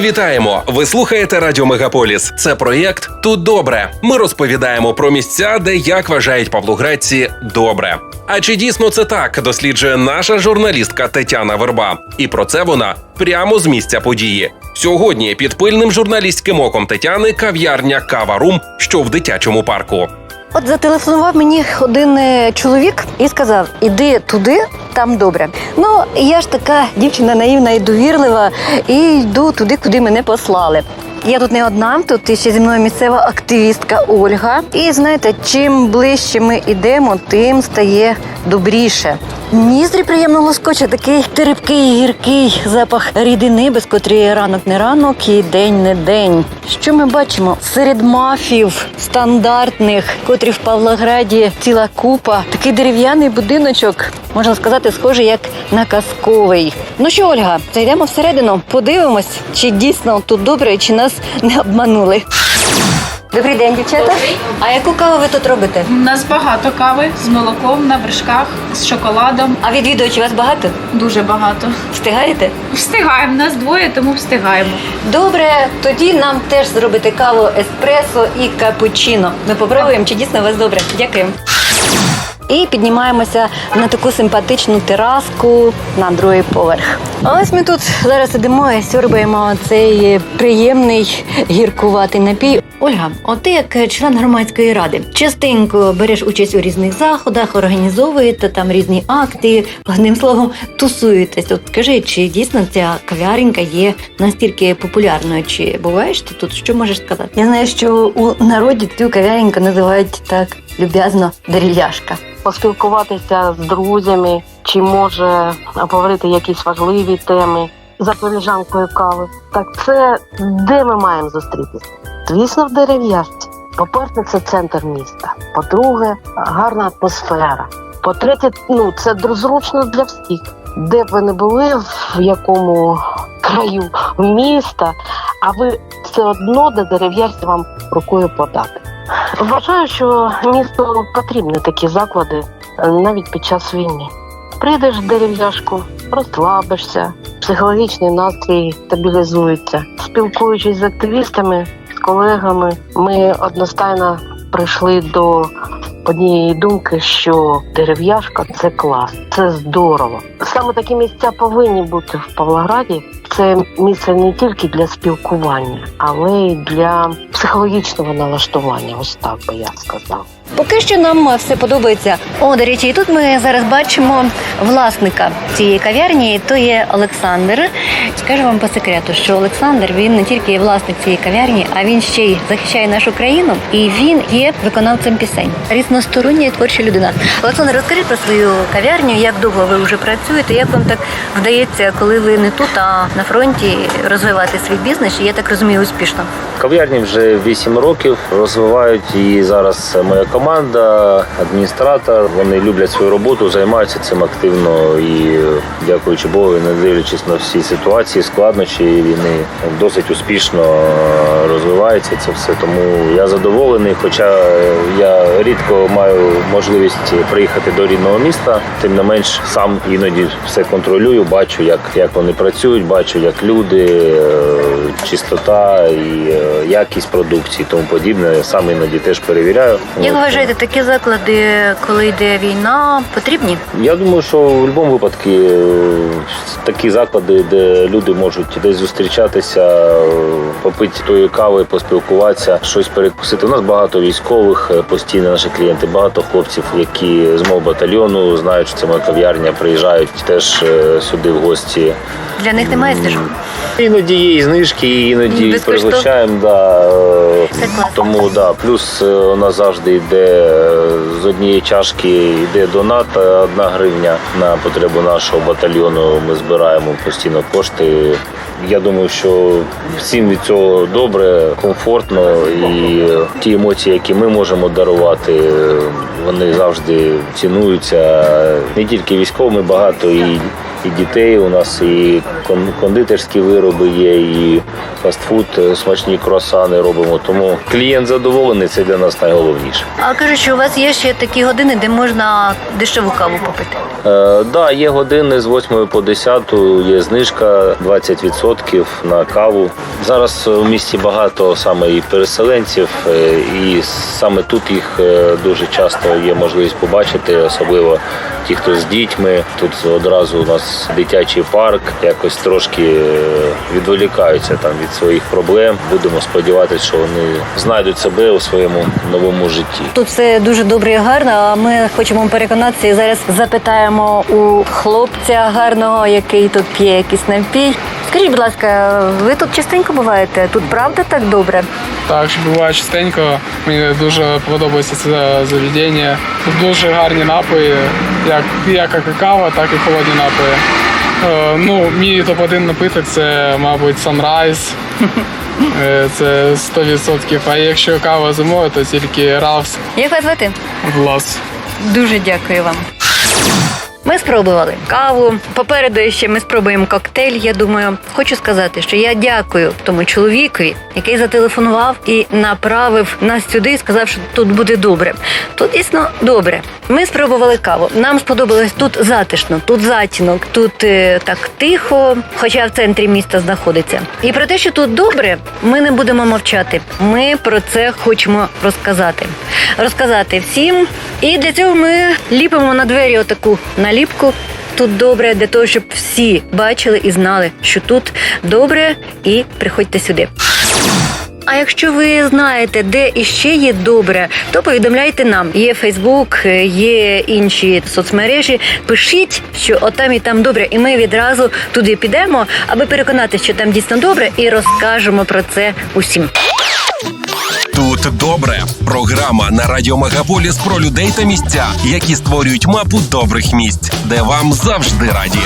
Вітаємо! Ви слухаєте Радіо Мегаполіс. Це проєкт Тут добре. Ми розповідаємо про місця, де як вважають павлоградці добре. А чи дійсно це так? Досліджує наша журналістка Тетяна Верба. І про це вона прямо з місця події. Сьогодні під пильним журналістським оком Тетяни кав'ярня Кава Рум, що в дитячому парку. От зателефонував мені один е, чоловік і сказав: іди туди, там добре. Ну я ж така дівчина наївна і довірлива, і йду туди, куди мене послали. Я тут не одна, тут ще зі мною місцева активістка Ольга. І знаєте, чим ближче ми йдемо, тим стає добріше. Ніздрі приємно лоскоче, такий терпкий, гіркий запах рідини, без котрої ранок не ранок і день не день. Що ми бачимо серед мафів стандартних, котрі в Павлограді ціла купа, такий дерев'яний будиночок, можна сказати, схожий як на казковий. Ну що, Ольга, зайдемо всередину, подивимось, чи дійсно тут добре, чи нас не обманули. Добрий день, дівчата. Добрий. А яку каву ви тут робите? У нас багато кави з молоком на вершках, з шоколадом. А відвідувачів вас багато? Дуже багато. Встигаєте? Встигаємо. Нас двоє, тому встигаємо. Добре, тоді нам теж зробити каву еспресо і капучино. Ми попробуємо, чи дійсно у вас добре. Дякуємо. І піднімаємося на таку симпатичну тераску на другий поверх. А Ось ми тут зараз сидимо і сьорбаємо цей приємний гіркуватий напій. Ольга, от ти як член громадської ради, частенько береш участь у різних заходах, організовуєте там різні акти, одним словом, тусуєтесь. От скажи, чи дійсно ця кав'яренька є настільки популярною? Чи буваєш ти тут? Що можеш сказати? Я знаю, що у народі цю кав'яреньку називають так люб'язно дерев'яшка. поспілкуватися з друзями, чи може обговорити якісь важливі теми за коліжанкою кави. Так це де ми маємо зустрітися? Звісно, в дерев'яшці. По-перше, це центр міста. По-друге, гарна атмосфера. По-третє, ну це зручно для всіх. Де б ви не були, в якому краю міста, а ви все одно до дерев'яшці вам рукою подати. Вважаю, що місту потрібні такі заклади е, навіть під час війни. Прийдеш в дерев'яшку, розслабишся, психологічний настрій стабілізується. Спілкуючись з активістами, з колегами, ми одностайно прийшли до однієї думки, що дерев'яшка це клас, це здорово. Саме такі місця повинні бути в Павлограді. Це місце не тільки для спілкування, але й для психологічного налаштування. Ось так би я сказав. Поки що нам все подобається. О, до речі, і тут ми зараз бачимо власника цієї кав'ярні. То є Олександр. Скажу вам по секрету, що Олександр він не тільки є власник цієї кав'ярні, а він ще й захищає нашу країну, і він є виконавцем пісень. Різностороння і творча людина. Олександр, розкажіть про свою кав'ярню, як довго ви вже працюєте, як вам так вдається, коли ви не тут, а на фронті розвивати свій бізнес? Я так розумію, успішно. Кав'ярні вже 8 років розвивають і зараз моя команда, адміністратор. Вони люблять свою роботу, займаються цим активно і дякуючи Богу, не дивлячись на всі ситуації, складнощі війни, досить успішно розвивається це все. Тому я задоволений. Хоча я рідко маю можливість приїхати до рідного міста, тим не менш сам іноді все контролюю, бачу, як, як вони працюють, бачу, як люди, чистота і е, якість продукції, тому подібне. Сам іноді теж перевіряю. Як вважаєте, такі заклади, коли йде війна, потрібні? Я думаю, що в будь-якому випадку е, такі заклади, де люди можуть десь зустрічатися, е, попити тої кави, поспілкуватися, щось перекусити. У нас багато військових, е, постійно наші клієнти, багато хлопців, які з мого батальйону знають, що це моя кав'ярня, приїжджають теж е, сюди в гості. Для них немає знижок? Іноді є і знижки, іноді Безкоштовно? Да. е. Тому да. Плюс е, у нас завжди йде е, з однієї чашки йде донат е, одна гривня на потребу нашого батальйону. Ми збираємо постійно кошти. Я думаю, що всім від цього добре, комфортно і е, ті емоції, які ми можемо дарувати, е, вони завжди цінуються не тільки військовими, багато і і дітей. У нас і кондитерські вироби є, і фастфуд, е, смачні круасани робимо. Тому клієнт задоволений, це для нас найголовніше. А кажуть, що у вас є ще такі години, де можна дешеву каву попити. Е, да, є години з 8 по 10, є знижка 20% на каву. Зараз в місті багато саме і переселенців, е, і саме тут їх е, дуже часто є можливість побачити, особливо ті, хто з дітьми. Тут одразу у нас дитячий парк, якось трошки е, відволікаються там від своїх проблем. Будемо сподіватися, що вони знайдуть себе у своєму новому житті. Тут все дуже добре і гарно. А ми хочемо переконатися і зараз запитаємо у хлопця гарного, який тут п'є якийсь напій. Скажіть, будь ласка, ви тут частенько буваєте? Тут правда так добре? Так, що буває частенько. Мені дуже подобається це заведення. Тут дуже гарні напої, як, як кава, так і холодні напої. Е, ну, мій топ-1 напиток це, мабуть, Sunrise. Е, Це 100%. А якщо кава зимою, то тільки Рафс Як вас звати? Влас. Дуже дякую вам. Ми спробували каву. Попереду ще ми спробуємо коктейль. Я думаю, хочу сказати, що я дякую тому чоловікові, який зателефонував і направив нас сюди і сказав, що тут буде добре. Тут дійсно добре. Ми спробували каву. Нам сподобалось тут затишно, тут затінок, тут е, так тихо, хоча в центрі міста знаходиться. І про те, що тут добре, ми не будемо мовчати. Ми про це хочемо розказати. Розказати всім. І для цього ми ліпимо на двері отаку наліпку. Тут добре для того, щоб всі бачили і знали, що тут добре, і приходьте сюди. А якщо ви знаєте, де іще є добре, то повідомляйте нам. Є Фейсбук, є інші соцмережі. Пишіть, що отам і там добре, і ми відразу туди підемо, аби переконатися, що там дійсно добре, і розкажемо про це усім. Тут добре. Програма на радіо Мегаполіс про людей та місця, які створюють мапу добрих місць, де вам завжди раді.